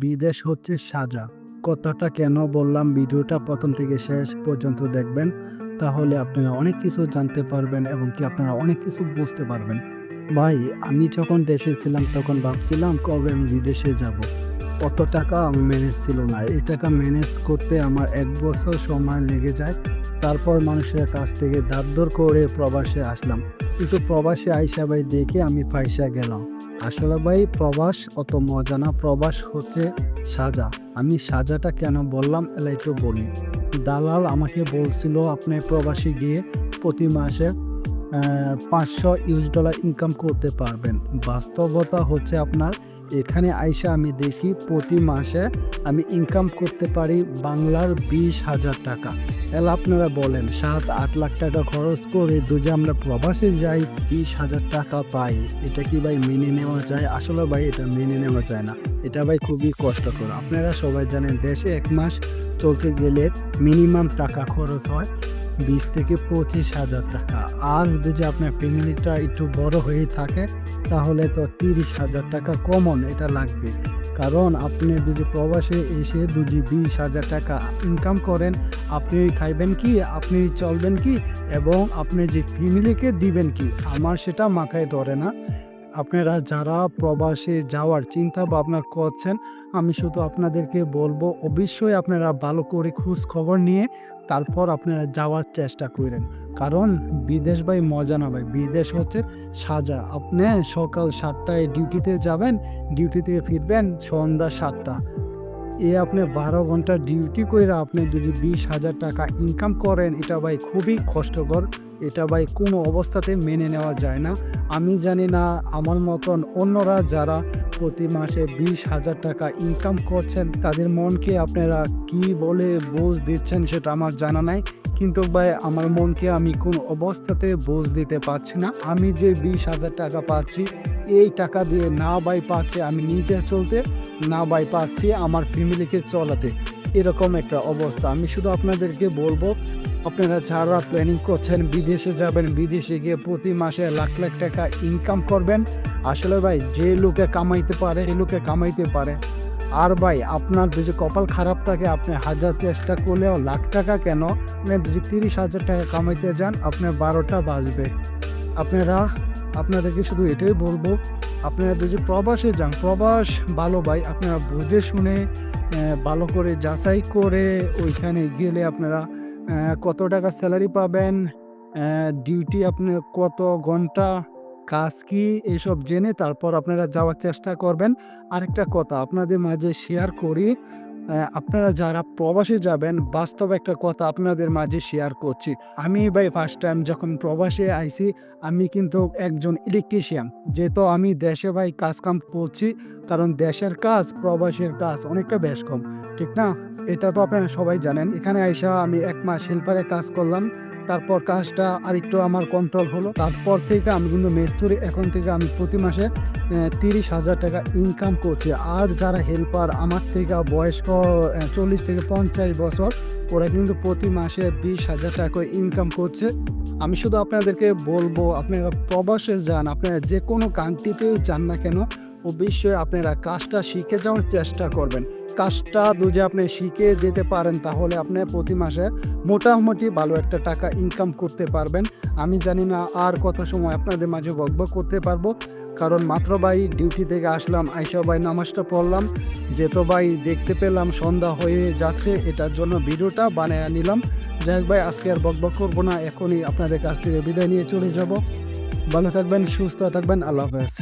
বিদেশ হচ্ছে সাজা। কথাটা কেন বললাম? ভিডিওটা প্রথম থেকে শেষ পর্যন্ত দেখবেন। তাহলে আপনারা অনেক কিছু জানতে পারবেন এবং কি আপনারা অনেক কিছু বুঝতে পারবেন। ভাই, আমি যখন দেশে ছিলাম তখন ভাবছিলাম কবে আমি বিদেশে যাব। অত টাকা ম্যানেজ ছিল না। এই টাকা ম্যানেজ করতে আমার এক বছর সময় লেগে যায়। তারপর মানুষের কাছ থেকে দাবদর করে প্রবাসে আসলাম। কিন্তু প্রবাসে আইসা ভাই দেখে আমি ফাইসা গেলাম। আসলে ভাই, প্রবাস অত মজা না। প্রবাস হচ্ছে সাজা। আমি সাজাটা কেন বললাম এলা একটু বলি। দালাল আমাকে বলছিল, আপনি প্রবাসী গিয়ে প্রতি মাসে পাঁচশো ইউজ ডলার ইনকাম করতে পারবেন। বাস্তবতা হচ্ছে আপনার, এখানে আইসা আমি দেখি প্রতি মাসে আমি ইনকাম করতে পারি বাংলার বিশ হাজার টাকা। এলা আপনারা বলেন, সাত আট লাখ টাকা খরচ করে দুজে আমরা প্রবাসে যাই, বিশ হাজার টাকা পাই। এটা কি ভাই মেনে নেওয়া যায়? আসলে ভাই এটা মেনে নেওয়া যায় না। এটা ভাই খুবই কষ্টকর। আপনারা সবাই জানেন, দেশে এক মাস চলতে গেলে মিনিমাম টাকা খরচ হয় বিশ থেকে পঁচিশ হাজার টাকা। আর যদি আপনার ফ্যামিলিটা একটু বড় হয়ে থাকে, তাহলে তো তিরিশ হাজার টাকা কমন এটা লাগবে। কারণ আপনি যদি প্রবাসে এসে দুজি বিশ হাজার টাকা ইনকাম করেন আপনি খাইবেন কি, আপনি চলবেন কি, এবং আপনি যে ফ্যামিলিকে দিবেন কি, আমার সেটা মাথায় ধরে না। আপনারা যারা প্রবাসে যাওয়ার চিন্তা ভাবনা করছেন, আমি শুধু আপনাদেরকে বলব, অবশ্যই আপনারা ভালো করে খোঁজ খবর নিয়ে তারপর আপনারা যাওয়ার চেষ্টা করেন। কারণ বিদেশ ভাই মজা না ভাই, বিদেশ হচ্ছে সাজা। আপনি সকাল সাতটায় ডিউটিতে যাবেন ডিউটি থেকে ফিরবেন সন্ধ্যা সাতটা। এ আপনি বারো ঘণ্টা ডিউটি করে আপনি যদি বিশ হাজার টাকা ইনকাম করেন, এটা ভাই খুবই কষ্টকর। এটা ভাই কোনো অবস্থাতে মেনে নেওয়া যায় না। আমি জানি না, আমার মতন অন্যরা যারা প্রতি মাসে বিশ হাজার টাকা ইনকাম করছেন, তাদের মনকে আপনারা কি বলে বোঝ দিচ্ছেন সেটা আমার জানা নাই। কিন্তু ভাই, আমার মনকে আমি কোনো অবস্থাতে বোঝ দিতে পারছি না। আমি যে বিশ হাজার টাকা পাচ্ছি, এই টাকা দিয়ে না বাই পাচ্ছে আমি নিজে চলতে, না বাই পাচ্ছি আমার ফ্যামিলিকে চলাতে। এরকম একটা অবস্থা। আমি শুধু আপনাদেরকে বলব, আপনারা যারা প্ল্যানিং করছেন, বিদেশে যাবেন, বিদেশে গিয়ে প্রতি মাসে লাখ লাখ টাকা ইনকাম করবেন, আসলে ভাই, যে লোকে কামাইতে পারে এই লোকে কামাইতে পারে। আর ভাই, আপনার যদি কপাল খারাপ থাকে, আপনি হাজার চেষ্টা করলেও লাখ টাকা কেন? আপনি যদি তিরিশ হাজার টাকা কামাইতে যান, আপনার বারোটা বাজবে। আপনারা, আপনাদেরকে শুধু এটাই বলব, আপনারা যদি প্রবাসে যান, প্রবাস ভালো ভাই, আপনারা বুঝে শুনে ভালো করে যাচাই করে ওইখানে গেলে আপনারা কত টাকা স্যালারি পাবেন ডিউটি আপনার কত ঘণ্টা কাজ কি এইসব জেনে তারপর আপনারা যাওয়ার চেষ্টা করবেন। আরেকটা কথা আপনাদের মাঝে শেয়ার করি আপনারা যারা প্রবাসে যাবেন, বাস্তব একটা কথা আপনাদের মাঝে শেয়ার করছি। আমি ভাই ফার্স্ট টাইম যখন প্রবাসে আইছি, আমি কিন্তু একজন ইলেকট্রিশিয়ান যেহেতু আমি দেশে ভাই কাজ কাম করছি, কারণ দেশের কাজ, প্রবাসের কাজ অনেকটা বেশ কম, ঠিক না? এটা তো আপনারা সবাই জানেন। এখানে আইসা আমি এক মাস হেল্পারে কাজ করলাম। তারপর কাজটা আরেকটু আমার কন্ট্রোল হলো। তারপর থেকে আমি কিন্তু মেস্তুরি এখন থেকে আমি প্রতি মাসে তিরিশ হাজার টাকা ইনকাম করছি। আর যারা হেল্পার আমার থেকে বয়স্ক চল্লিশ থেকে পঞ্চাশ বছর, ওরা কিন্তু প্রতি মাসে বিশ হাজার টাকা ইনকাম করছে। আমি শুধু আপনাদেরকে বলব, আপনারা প্রবাসে যান, আপনারা যে কোনো কান্ট্রিতেই যান না কেন, অবশ্যই আপনারা কাজটা শিখে যাওয়ার চেষ্টা করবেন। কাজটা যদি আপনি শিখে যেতে পারেন, তাহলে আপনি প্রতি মাসে মোটামুটি ভালো একটা টাকা ইনকাম করতে পারবেন। আমি জানি না আর কত সময় আপনাদের মাঝে বকবক করতে পারব। কারণ মাত্র ভাই ডিউটি থেকে আসলাম, আইসা ভাই নামাজটা পড়লাম। যেহেতু ভাই দেখতে পেলাম, সন্ধ্যা হয়ে যাচ্ছে, এটার জন্য ভিডিওটা বানিয়ে নিলাম। যাই ভাই, আজকে আর বকবক করব না, এখনই আপনাদের কাছ থেকে বিদায় নিয়ে চলে যাব। ভালো থাকবেন, সুস্থ থাকবেন, আল্লাহ হাফেজ।